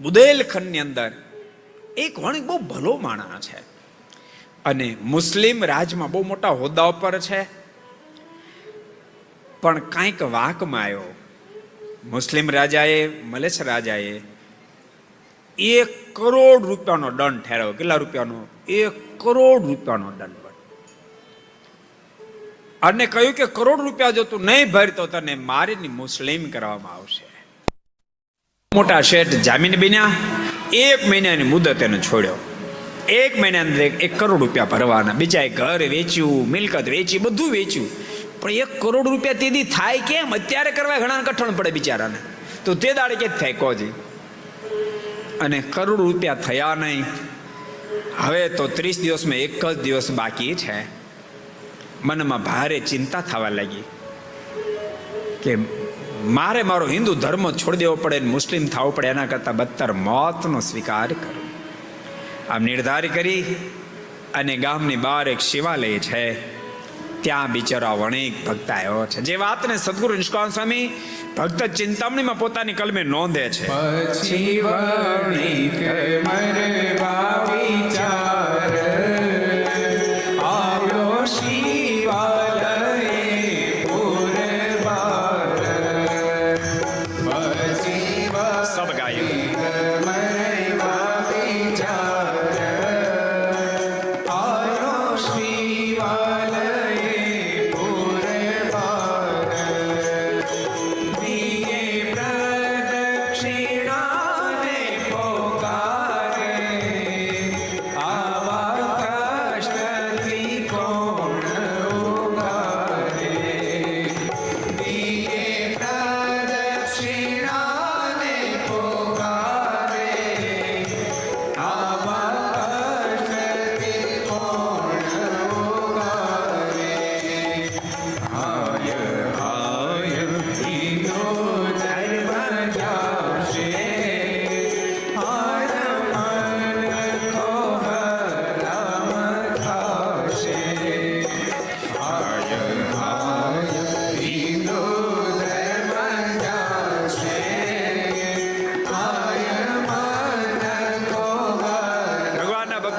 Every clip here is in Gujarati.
બુદેલખંડની અંદર એક વણિક બહુ ભલો માણા છે. અને મુસ્લિમ રાજમાં બહુ મોટા હોદ્દા ઉપર છે. પણ કાંઈક વાંકમાં આવ્યો. મુસ્લિમ રાજાએ મલેશ રાજાએ એક કરોડ રૂપિયાનો દંડ ઠેરવ્યો. કેટલા રૂપિયાનો? એક કરોડ રૂપિયાનો દંડ. અને કહ્યું કે કરોડ રૂપિયા જો તું નહીં ભર તો તને મારીને મુસ્લિમ કરવામાં આવશે. મોટા શેઠ જામીન બન્યા. એક મહિનાની મુદત એને છોડ્યો. એક મહિના અંદર એક કરોડ રૂપિયા ભરવાના. બીજા ઘર વેચ્યું, મિલકત વેચી, બધું વેચ્યું. પણ એક કરોડ રૂપિયા તેથી થાય કેમ? અત્યારે કરવા ઘણા કઠણ પડે બિચારાને. તો તે દાડે કે થાય કોજી? અને કરોડ રૂપિયા થયા નહીં. હવે તો ત્રીસ દિવસમાં એક જ દિવસ બાકી છે. મનમાં ભારે ચિંતા થવા લાગી. કે મારે મારો હિન્દુ ધર્મ છોડી દેવો પડે મુસ્લિમ થવું પડે, એના કરતાં બદતર મોતનો સ્વીકાર કરો. આમ નિર્ધાર કરી અને ગામની બહાર એક શિવાલય છે, ત્યાં બિચારા વણિક ભક્ત આવ્યો છે. જે વાતને સદગુરુ નિષ્કાન સ્વામી ભક્ત ચિંતામણીમાં પોતાની કલમે નોંધે છે. પછી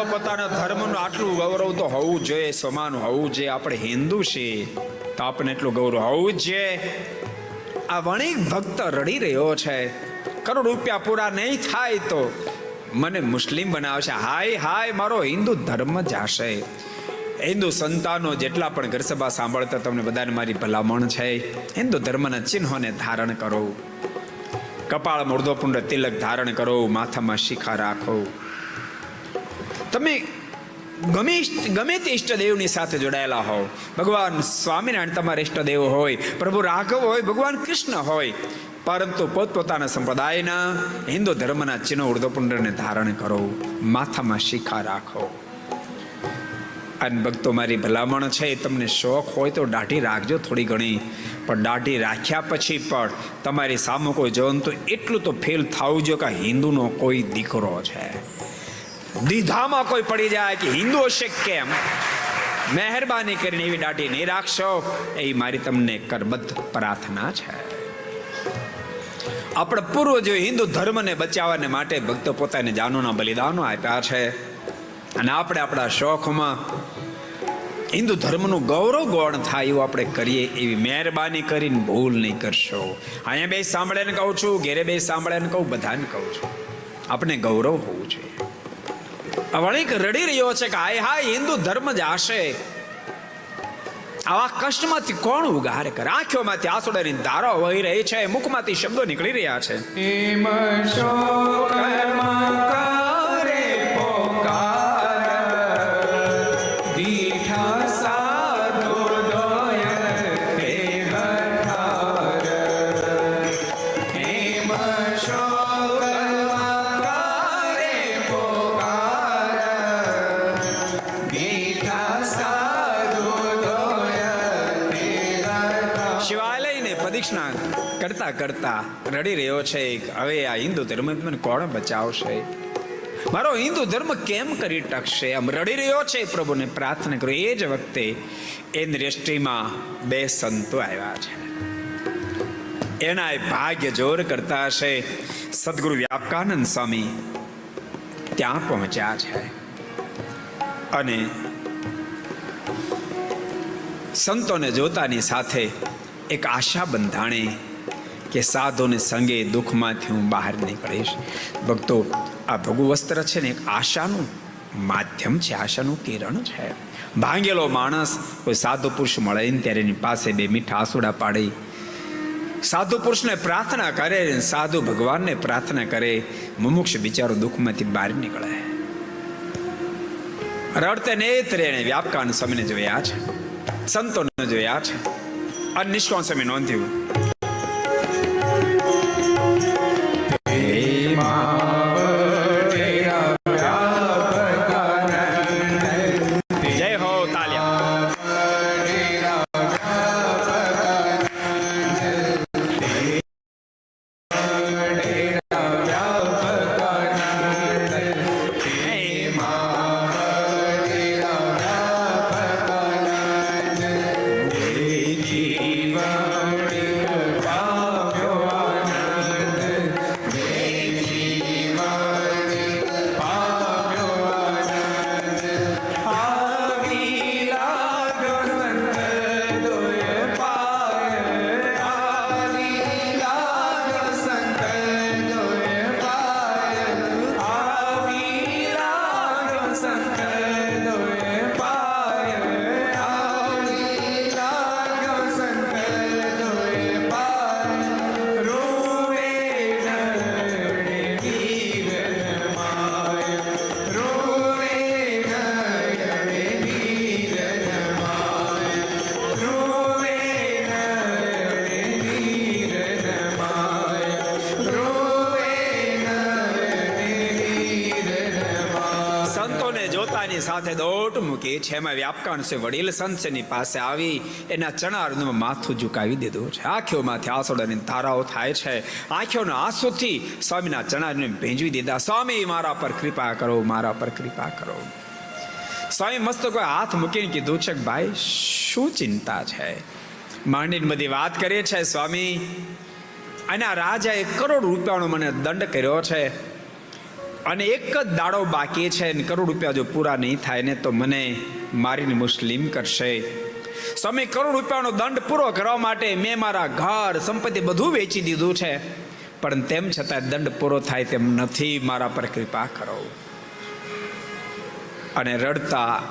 ભક્તો પોતાના ધર્મનું આટલું ગૌરવ તો હોવું જોઈએ, સમાન હોવું જોઈએ. આપણે હિન્દુ છીએ, તો આપણને એટલું ગૌરવ હોવું જ જોઈએ. આ વણિક ભક્ત રડી રહ્યો છે. કરોડ રૂપિયા પૂરા નહીં થાય તો મને મુસ્લિમ બનાવશે હાય હાય, મારો હિન્દુ ધર્મ જાશે. હિન્દુ સંતાનો જેટલા પણ ઘર સભા સાંભળતા તમને બધાને મારી ભલામણ છે. હિન્દુ ધર્મના ચિહ્નોને ધારણ કરો. કપાળ મૂર્ધોપુંડ તિલક ધારણ કરો. માથામાં શિખા રાખો. તમે ગમે ગમે તે ઈષ્ટદેવની સાથે જોડાયેલા હો ભગવાન સ્વામિનારાયણ તમારા ઈષ્ટદેવ હોય, પ્રભુ રાઘવ હોય, ભગવાન કૃષ્ણ હોય, પરંતુ પોતપોતાના સંપ્રદાયના, હિન્દુ ધર્મના ચિહ્નો ઉર્ધ્વપુંડને ધારણ કરો, માથામાં શિખા રાખો. અને ભક્તો મારી ભલામણ છે, તમને શોખ હોય તો દાઢી રાખજો થોડી ઘણી, પણ દાઢી રાખ્યા પછી પણ તમારી સામે કોઈ જવું તો એટલું તો ફેલ થવું જો કે હિન્દુનો કોઈ દીકરો છે. દીધામાં કોઈ પડી જાય કે હિન્દુ હશે કેમ? મહેરબાની કરીને એવી દાઢી નહીં રાખશો. એ મારી તમને કરબદ્ધ પ્રાર્થના છે. આપણે પૂર્વજો હિન્દુ ધર્મને બચાવવાને માટે ભક્તો પોતાને જાનોના બલિદાનો આપ્યા છે. અને આપણે આપણા શોખમાં હિન્દુ ધર્મનું ગૌરવ ગૌણ થાય એવું આપણે કરીએ એવી મહેરબાની કરીને ભૂલ નહીં કરશો. અહીંયા બે સાંભળે ને કહું છું, ઘેરે બે સાંભળે ને કહું, બધાને કહું છું. આપણે ગૌરવ હોવું જોઈએ. વણિક રડી રહ્યો છે કે હાય હાય, હિન્દુ ધર્મ જ આશે. આવા કષ્ટમાંથી કોણ ઉગાર કરે? આંખોમાંથી આસોડાની ધારો વહી રહી છે, મુખમાંથી શબ્દો નીકળી રહ્યા છે. શિવાલયને પ્રદક્ષિણા કરતા કરતા રડી રહ્યો છે હવે આ હિન્દુ ધર્મ મને કોણ બચાવશે? મારો હિન્દુ ધર્મ કેમ કરી ટકશે? આમ રડી રહ્યો છે પ્રભુને પ્રાર્થના કરો. એ જ વખતે એ દ્રષ્ટિમાં બે સંતો આવ્યા છે. એના ભાગ્ય જોર કરતા હશે. સદગુરુ વ્યાપકાનંદ સ્વામી ત્યાં પહોંચ્યા છે. અને સંતોને જોતાની સાથે એક આશા બંધાણે કે સાધુને સંગે દુઃખમાંથી હું બહાર નીકળીશ. ભક્તો, આ ભગુ વસ્ત્ર છે ને, એક આશાનું માધ્યમ છે, આશાનું કિરણ છે. ભાંગેલો માણસ કોઈ સાધુ પુરુષ મળે ને ત્યારે એની પાસે બે મીઠા આસુડા પાડી. સાધુ પુરુષને પ્રાર્થના કરે, સાધુ ભગવાનને પ્રાર્થના કરે, મુમુક્ષ બિચારો દુઃખમાંથી બહાર નીકળે. રડતે નેત્રે એણે વ્યાપકાન સમયને જોયા છે, સંતોને જોયા છે. અને નિષ્કાળ સ્વામી નોંધ્યું મૂકી છે એમાં વ્યાપકાણ છે, વડીલ સંત છે એની પાસે આવી, એના ચણારનું માથું ઝુકાવી દીધું છે. આંખોમાંથી આસોડાની ધારાઓ થાય છે. આંખોના આંસુથી સ્વામીના ચણારને ભેંજવી દીધા. સ્વામી, મારા પર કૃપા કરો, મારા પર કૃપા કરો. સ્વામી મસ્ત કોઈ હાથ મૂકીને કીધું છે ભાઈ, શું ચિંતા છે? માંડીને બધી વાત કરીએ છે, સ્વામી અને રાજાએ કરોડ રૂપિયાનો મને દંડ કર્યો છે. અને એક જ દાડો બાકી છે અને કરોડ રૂપિયા જો પૂરા નહીં થાય ને તો મને મારીને મુસ્લિમ કરશે. સ્વામી, કરોડ રૂપિયાનો દંડ પૂરો કરવા માટે મેં મારા ઘર, સંપત્તિ બધું વેચી દીધું છે. પણ તેમ છતાં દંડ પૂરો થાય તેમ નથી. મારા પર કૃપા કરો. અને રડતા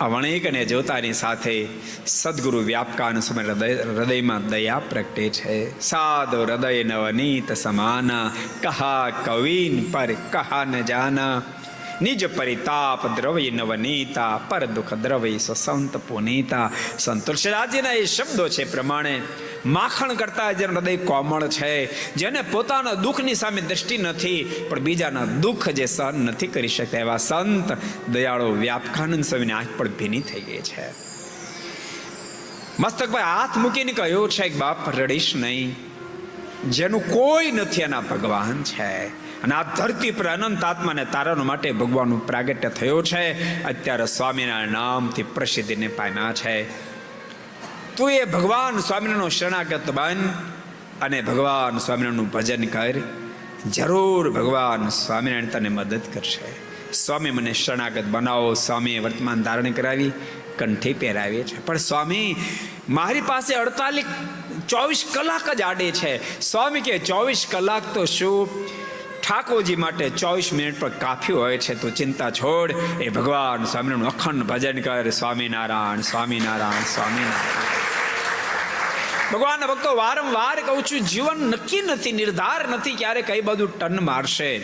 આ વણિકને જોતાની સાથે સદગુરુ વ્યાપકાન સમય હૃદય હૃદયમાં દયા પ્રગટે છે. સાદો હૃદય નવનીત સમાના, કહા કવિન પર કહા ન જાના? નિજ પરિતાપ દ્રવ્ય નવનીતા પર દુઃખ દ્રવ્ય સસંત પુનીતા સંતોષરાજીના એ શબ્દો છે પ્રમાણે માખણ કરતા જેનું હૃદય કોમળ છે, જેને પોતાના દુઃખની સામે દ્રષ્ટિ નથી, પણ બીજાના દુઃખ જે સહન નથી કરી શકતા એવા સંત દયાળો વ્યાપકાનંદ સ્વામીની આંખ પણ ભીની થઈ ગઈ છે. મસ્તકભાઈ હાથ મૂકીને કહ્યું છે બાપ રડીશ નહીં, જેનું કોઈ નથી એના ભગવાન છે. અને આ ધરતી પર અનંત આત્માને તારવા માટે ભગવાનનું પ્રાગટ્ય થયો છે. અત્યારે સ્વામીના નામથી પ્રસિદ્ધિને પામ્યા છે. તું એ ભગવાન સ્વામિનારાયણનો શરણાગત બન અને ભગવાન સ્વામિનારાયણનું ભજન કર. જરૂર ભગવાન સ્વામિનારાયણ તને મદદ કરશે. સ્વામી મને શરણાગત બનાવો. સ્વામીએ વર્તમાન ધારણ કરાવી, કંઠે પહેરાવીએ છે. પણ સ્વામી, મારી પાસે અડતાલીસ ચોવીસ કલાક જ આડે છે. સ્વામી કે ચોવીસ કલાક તો શું? ઠાકોરજી માટે ચોવીસ મિનિટ પર કાફી હોય છે, તો ચિંતા છોડ. એ ભગવાન સ્વામિનારાયણ અખંડ ભજન કર. સ્વામિનારાયણ સ્વામિનારાયણ સ્વામિનારાયણ. ભગવાનના ભક્તો, વારંવાર કહું છું, જીવન નક્કી નથી, નિર્ધાર નથી ક્યારે કઈ બધું ટન મારશે.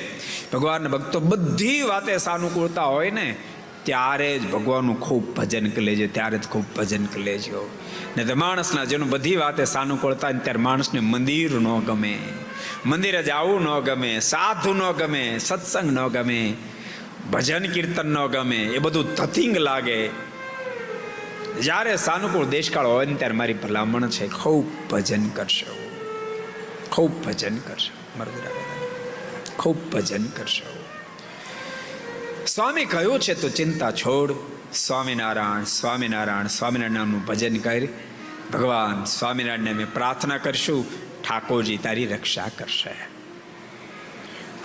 ભગવાનના ભક્તો બધી વાતે સાનુકૂળતા હોય ને, ત્યારે જ ભગવાનનું ખૂબ ભજન કરી લેજો, ત્યારે જ ખૂબ ભજન કરી લેજો. ને તો માણસના જેનું બધી વાતે સાનુકૂળતા ત્યારે માણસને મંદિર ન ગમે. મંદિરે જવું ન ગમે, સાધુ ન ગમે, સત્સંગ ન ગમે, ભજન કીર્તન ન ગમે, એ બધું તથિંગ લાગે. જ્યારે સાનુકૂળ દેશકાળ હોય ને ત્યારે મારી ભલામણ છે, ખૂબ ભજન કરશો. ખૂબ ભજન કરશો ખૂબ ભજન કરશો. સ્વામી કહ્યું છે, તો ચિંતા છોડ. સ્વામિનારાયણ સ્વામિનારાયણ સ્વામિનારાયણ નામનું ભજન કરી, ભગવાન, સ્વામિનારાયણને અમે પ્રાર્થના કરશું. ઠાકોરજી તારી રક્ષા કરશે.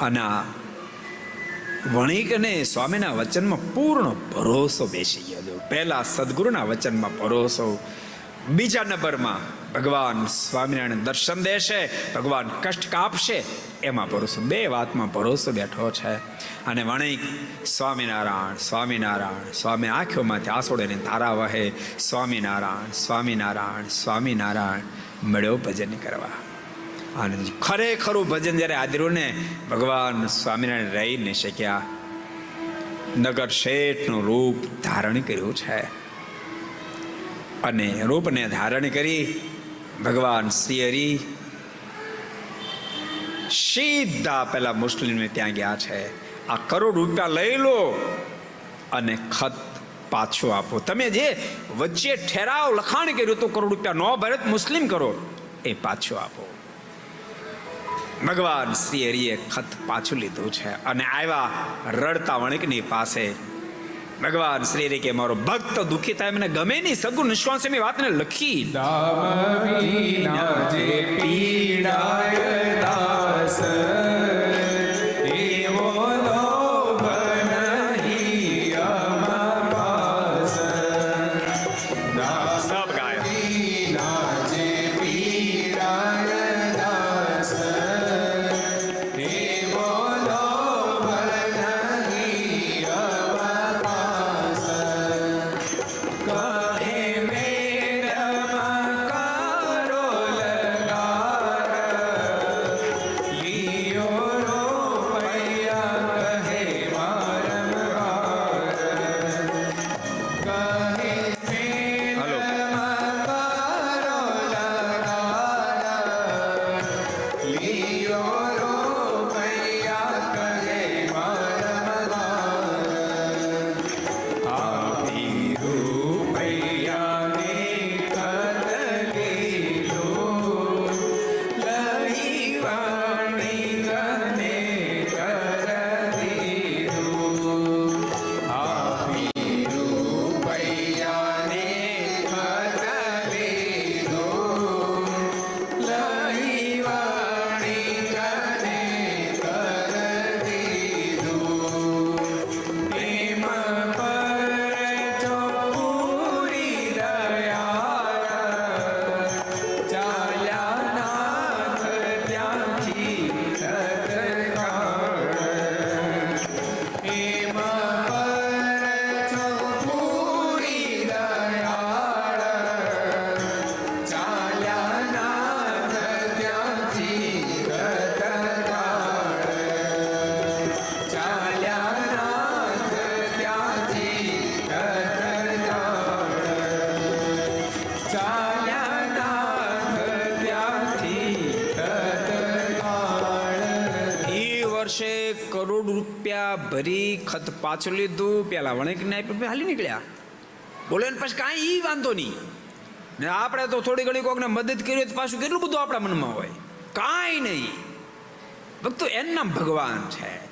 અને આ વણિકને સ્વામીના વચનમાં પૂર્ણ ભરોસો બેસી ગયો પહેલા સદગુરુના વચનમાં ભરોસો, બીજા નંબરમાં ભગવાન સ્વામિનારાયણ દર્શન દેશે, ભગવાન કષ્ટ કાપશે, એમાં ભરોસો, બે વાતમાં ભરોસો બેઠો છે. અને વણિક, સ્વામિનારાયણ સ્વામિનારાયણ, સ્વામી આંખોમાંથી આંસોડેની ધારા વહે, સ્વામિનારાયણ સ્વામિનારાયણ સ્વામિનારાયણ, મળ્યો ભજન કરવા. અને ખરેખરું ભજન જ્યારે આદર્યું ને, ભગવાન સ્વામિનારાયણ રહી નહીં શક્યા. નગર શેઠનું રૂપ ધારણ કર્યું છે. અને રૂપને ધારણ કરી ભગવાન શ્રી સીધા પેલા મુસ્લિમને ત્યાં ગયા છે. આ કરોડ રૂપિયા લઈ લો અને ખત પાછો આપો. તમે જે વચ્ચે ઠેરાવ લખાણ કર્યું તો કરોડ રૂપિયા ન ભરત મુસ્લિમ કરો, એ પાછો આપો. ભગવાન શ્રી હરિએ ખત પાછું લીધું છે અને આવ્યા રડતા વણિકની પાસે. ભગવાન શ્રી હરિ કે, મારો ભક્ત દુખી થાય, મને ગમે નહીં, સગુણ નિશ્વાસની વાતને લખી. દામ પીડાય ભરી ખત પાછું લીધું, પેલા વણિકને આપ્યું હાલી નીકળ્યા. બોલે ને, પછી કાંઈ ઈ વાંધો નહીં. ને આપણે તો થોડી ઘણી કોકને મદદ કરી તો પાછું કેટલું બધું આપણા મનમાં હોય? કાંઈ નહીં. ભક્તો એમના ભગવાન છે.